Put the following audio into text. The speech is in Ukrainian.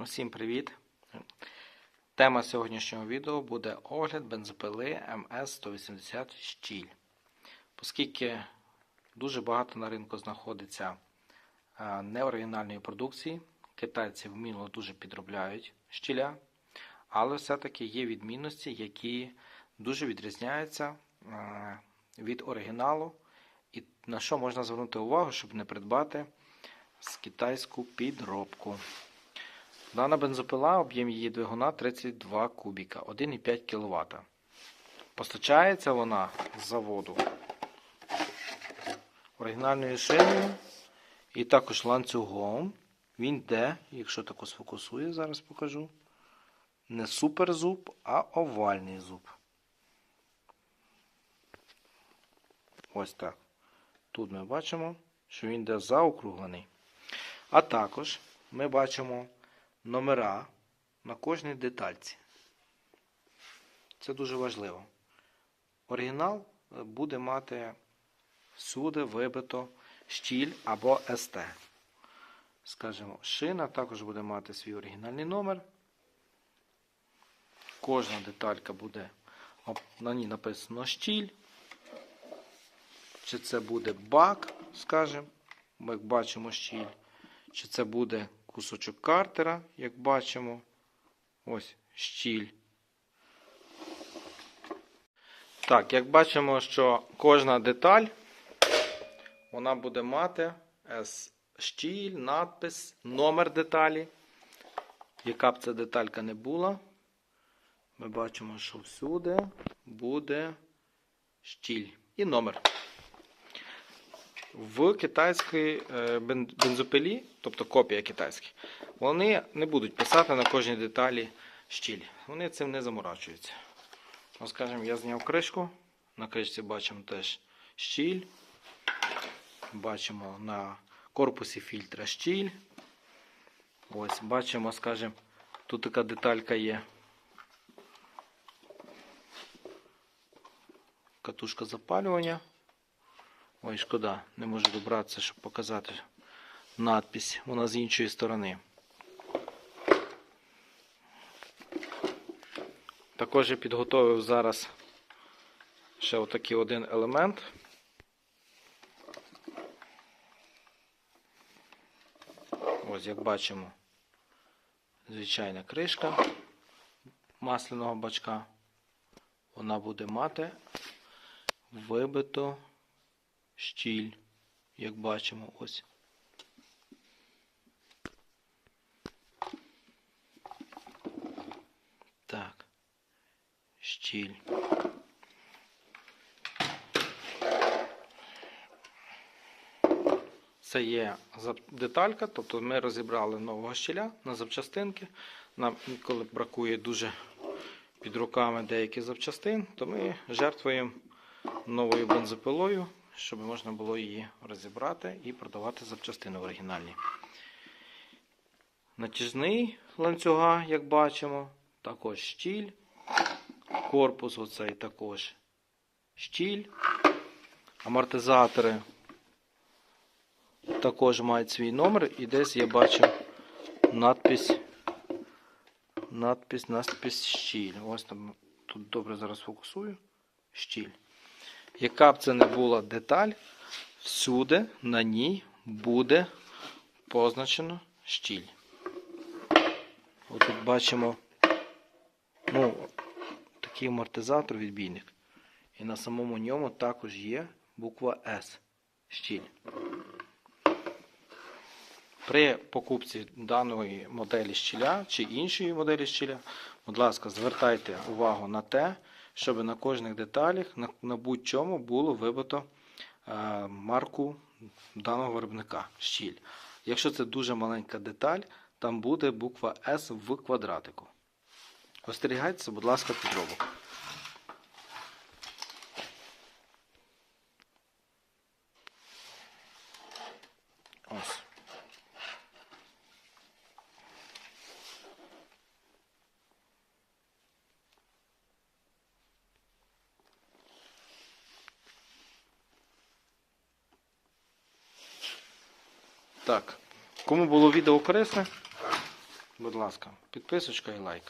Усім привіт! Тема сьогоднішнього відео буде огляд бензопили МС-180 щіль. Оскільки дуже багато на ринку знаходиться е, неоригінальної продукції, китайці вміло дуже підробляють щіля, але все-таки є відмінності, які дуже відрізняються е, від оригіналу, і на що можна звернути увагу, щоб не придбати з китайську підробку. Дана бензопила, об'єм її двигуна 32 кубіка, 1,5 кВт. Постачається вона з заводу оригінальною шиною і також ланцюгом. Він йде, якщо тако сфокусує, зараз покажу. Не суперзуб, а овальний зуб. Ось так. Тут ми бачимо, що він йде заокруглений. А також ми бачимо номера на кожній детальці. Це дуже важливо. Оригінал е, буде мати всюди вибито щіль або СТ. Скажімо, шина також буде мати свій оригінальний номер. Кожна деталька буде на ній написано щіль. Чи це буде бак, скажімо, ми бачимо щіль. Чи це буде кусочок картера, як бачимо. Ось щіль. Так, як бачимо, що кожна деталь вона буде мати щіль, надпис, номер деталі. Яка б ця деталька не була, ми бачимо, що всюди буде щіль і номер. В китайській е, бензопилі, тобто копія китайських, вони не будуть писати на кожній деталі щіль. Вони цим не заморачуються. Ну, скажімо, я зняв кришку. На кришці бачимо теж щіль. Бачимо на корпусі фільтра щіль. Ось, бачимо, скажімо, тут така деталька є. Катушка запалювання. Ой, шкода, не можу добратися, щоб показати надпись. Вона з іншої сторони. Також я підготовив зараз ще отакий один елемент. Ось, як бачимо, звичайна кришка масляного бачка. Вона буде мати вибито щіль, як бачимо, ось. Так, щіль. Це є деталька, тобто ми розібрали нового щіля на запчастинки. Нам інколи бракує дуже під руками деяких запчастин, то ми жертвуємо новою бензопилою щоб можна було її розібрати і продавати запчастини оригінальні. Натяжний ланцюга, як бачимо, також щіль. Корпус оцей також щіль. Амортизатори також мають свій номер і десь я бачу надпись надпись, надпись щіль. Ось там тут добре зараз фокусую. Щіль. Яка б це не була деталь, всюди на ній буде позначено щіль. Тут бачимо ну, такий амортизатор відбійник. І на самому ньому також є буква S щіль. При покупці даної моделі щіля чи іншої моделі щіля, будь ласка, звертайте увагу на те, щоб на кожних деталях, на, на будь-чому було вибито е, марку даного виробника щіль. Якщо це дуже маленька деталь, там буде буква S в квадратику. Остерігайтеся, будь ласка, підробок. Так, кому було відео корисне, Будь ласка, підписочка і лайк.